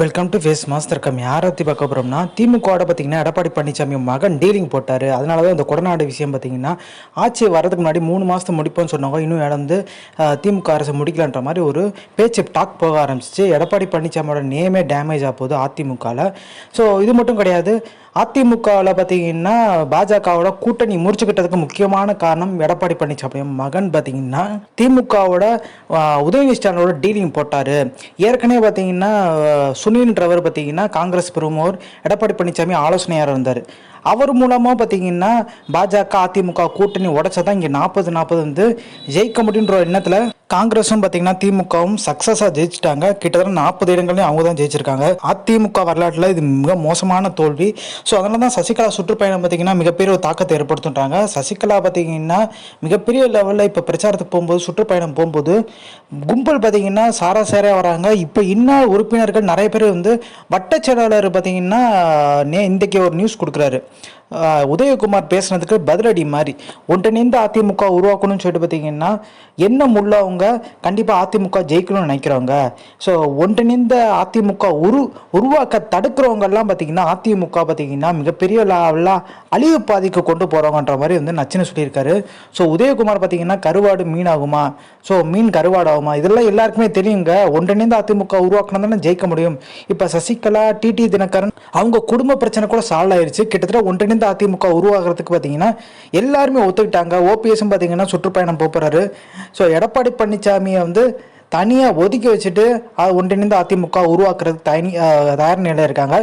Welcome to face master come யாரை பற்றி பார்க்க போகிறோம்னா திமுகவோட பார்த்தீங்கன்னா எடப்பாடி பழனிசாமி மகன் டீலிங் போட்டார். அதனால தான் இந்த கொடநாடு விஷயம் பார்த்தீங்கன்னா ஆட்சி வரதுக்கு முன்னாடி மூணு மாதத்தை முடிப்போம்னு சொன்னாங்க இன்னும் இடந்து திமுக அரசு முடிக்கலான்ற மாதிரி ஒரு பேச்சு டாக் போக ஆரம்பிச்சிச்சு. எடப்பாடி பழனிசாமியோட நேமே டேமேஜ் ஆக போகுது அதிமுகவில் ஸோ இது மட்டும் கிடையாது. அதிமுகவில் பார்த்தீங்கன்னா பாஜகவோட கூட்டணி முறிச்சுக்கிட்டதுக்கு முக்கியமான காரணம் எடப்பாடி பழனிசாமி மகன் பார்த்தீங்கன்னா திமுகவோட உதயநிதி ஸ்டாலினோட டீலிங் போட்டார். ஏற்கனவே பார்த்தீங்கன்னா சுனில்ன்றவர் பார்த்தீங்கன்னா காங்கிரஸ் பிரமுகர் எடப்பாடி பழனிசாமி ஆலோசனையாக இருந்தார். அவர் மூலமாக பார்த்தீங்கன்னா பாஜக அதிமுக கூட்டணி உடச்சா தான் இங்கே நாற்பது நாற்பது வந்து ஜெயிக்க முடியுன்ற எண்ணத்தில் காங்கிரஸும் பார்த்தீங்கன்னா திமுகவும் சக்ஸஸாக ஜெயிச்சிட்டாங்க. கிட்டத்தட்ட நாற்பது இடங்களையும் அவங்க தான் ஜெயிச்சிருக்காங்க. அதிமுக வரலாற்றில் இது மிக மோசமான தோல்வி. ஸோ அதனால தான் சசிகலா சுற்றுப்பயணம் பார்த்தீங்கன்னா மிகப்பெரிய ஒரு தாக்கத்தை ஏற்படுத்துட்டாங்க. சசிகலா பார்த்தீங்கன்னா மிகப்பெரிய லெவலில் இப்போ பிரச்சாரத்துக்கு போகும்போது சுற்றுப்பயணம் போகும்போது கும்பல் பார்த்தீங்கன்னா சாரா சாராசாரியாக வராங்க. இப்போ இன்னும் உறுப்பினர்கள் நிறைய பேர் வந்து வட்டச் செயலாளர் பார்த்தீங்கன்னா நே இன்றைக்கி ஒரு நியூஸ் கொடுக்குறாரு. உதயகுமார் பேசுனதுக்கு பதிலடி மாதிரி. ஒன்றிணைந்த அதிமுக உருவாக்கணும்னு சொல்லிட்டு பார்த்தீங்கன்னா எண்ணம் உள்ளவங்க கண்டிப்பாக அதிமுக ஜெயிக்கணும்னு நினைக்கிறவங்க. ஸோ ஒன்றிணைந்த அதிமுக உரு உருவாக்க தடுக்கிறவங்கெல்லாம் பார்த்தீங்கன்னா அதிமுக பார்த்தீங்கன்னா மிகப்பெரிய லெவலாக அழிவு பாதிக்கு கொண்டு போகிறவங்கன்ற மாதிரி வந்து நச்சுன்னு சொல்லியிருக்காரு. ஸோ உதயகுமார் பார்த்தீங்கன்னா கருவாடு மீன் ஆகுமா ஸோ மீன் கருவாடு ஆகுமா இதெல்லாம் எல்லாருக்குமே தெரியுங்க. ஒன்றிணைந்த அதிமுக உருவாக்கணும் தானே ஜெயிக்க முடியும். இப்போ சசிகலா டிடி தினகரன் அவங்க குடும்ப பிரச்சனை கூட சால்வ் ஆயிருச்சு. கிட்டத்தட்ட ஒன்றிணைந்த அதிமுக உருவாகிறதுக்கு பார்த்தீங்கன்னா எல்லாருமே ஒத்துக்கிட்டாங்க. ஓபிஎஸும் பார்த்தீங்கன்னா சுற்றுப்பயணம் போகிறாரு ஸோ எடப்பாடி பழனிசாமியை வந்து தனியாக ஒதுக்கி வச்சுட்டு ஒன்றிணைந்து அதிமுக உருவாக்குறதுக்கு தனி தயார் நிலையில் இருக்காங்க.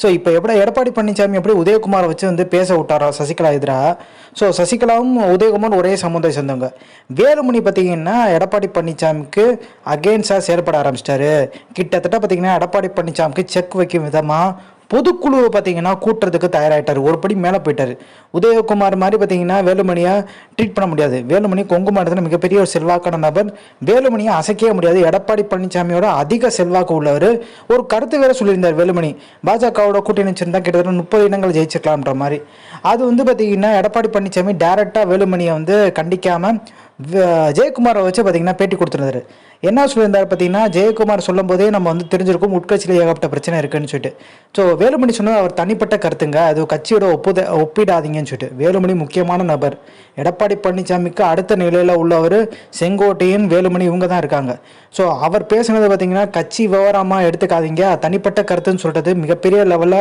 ஸோ இப்போ எப்படி எடப்பாடி பழனிசாமி எப்படி உதயகுமாரை வச்சு வந்து பேச விட்டாரோ சசிகலா எதிராக ஸோ சசிகலாவும் உதயகுமார் ஒரே சமுதாயம் சேர்ந்தவங்க வேலுமணி பார்த்தீங்கன்னா எடப்பாடி பழனிசாமிக்கு அகெயின்ஸ்டாக செயல்பட ஆரம்பிச்சிட்டாரு. கிட்டத்தட்ட பார்த்தீங்கன்னா எடப்பாடி பழனிசாமிக்கு செக் வைக்கும் விதமாக பொதுக்குழுவை பார்த்தீங்கன்னா கூட்டுறதுக்கு தயாராகிட்டார் ஒரு படி மேலே போயிட்டார். உதயகுமார் மாதிரி பார்த்தீங்கன்னா வேலுமணியை ட்ரீட் பண்ண முடியாது. வேலுமணி கொங்கு மாவட்டத்தில் மிகப்பெரிய ஒரு செல்வாக்கான நபர். வேலுமணியை அசைக்கவே முடியாது. எடப்பாடி பழனிசாமியோட அதிக செல்வாக்கு உள்ளவர். ஒரு கருத்து வேற சொல்லியிருந்தார் வேலுமணி. பாஜகவோட கூட்டணி வச்சிருந்தா கிட்டத்தட்ட முப்பது இடங்கள் ஜெயிச்சிருக்கலாம்ன்ற மாதிரி. அது வந்து பார்த்தீங்கன்னா எடப்பாடி பழனிசாமி டேரெக்டாக வேலுமணியை வந்து கண்டிக்காமல் ஜெயக்குமாரை வச்சு பார்த்தீங்கன்னா பேட்டி கொடுத்துருந்தாரு. என்ன சொல்லியிருந்தார் பார்த்தீங்கன்னா ஜெயக்குமார் சொல்லும் போதே நம்ம வந்து தெரிஞ்சிருக்கும் உட்கட்சியில் ஏகப்பட்ட பிரச்சனை இருக்குன்னு சொல்லிட்டு. ஸோ வேலுமணி சொன்னது அவர் தனிப்பட்ட கருத்துங்க. அது கட்சியோட ஒப்புத ஒப்பிடாதீங்கன்னு சொல்லிட்டு. வேலுமணி முக்கியமான நபர். எடப்பாடி பழனிசாமிக்கு அடுத்த நிலையில் உள்ளவர் செங்கோட்டையன் வேலுமணி இவங்க தான் இருக்காங்க. ஸோ அவர் பேசுனது பார்த்தீங்கன்னா கட்சி விவரமாக எடுத்துக்காதீங்க. தனிப்பட்ட கருத்துன்னு சொல்கிறது மிகப்பெரிய லெவலில்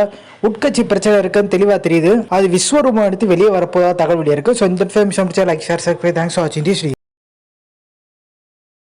உட்கட்சி பிரச்சனை இருக்குன்னு தெளிவாக தெரியுது. அது விஸ்வரூபம் எடுத்து வெளியே வரப்போதா தகவல் இருக்குது ஸோ இந்த information like share subscribe thanks for வாட்சிங் டி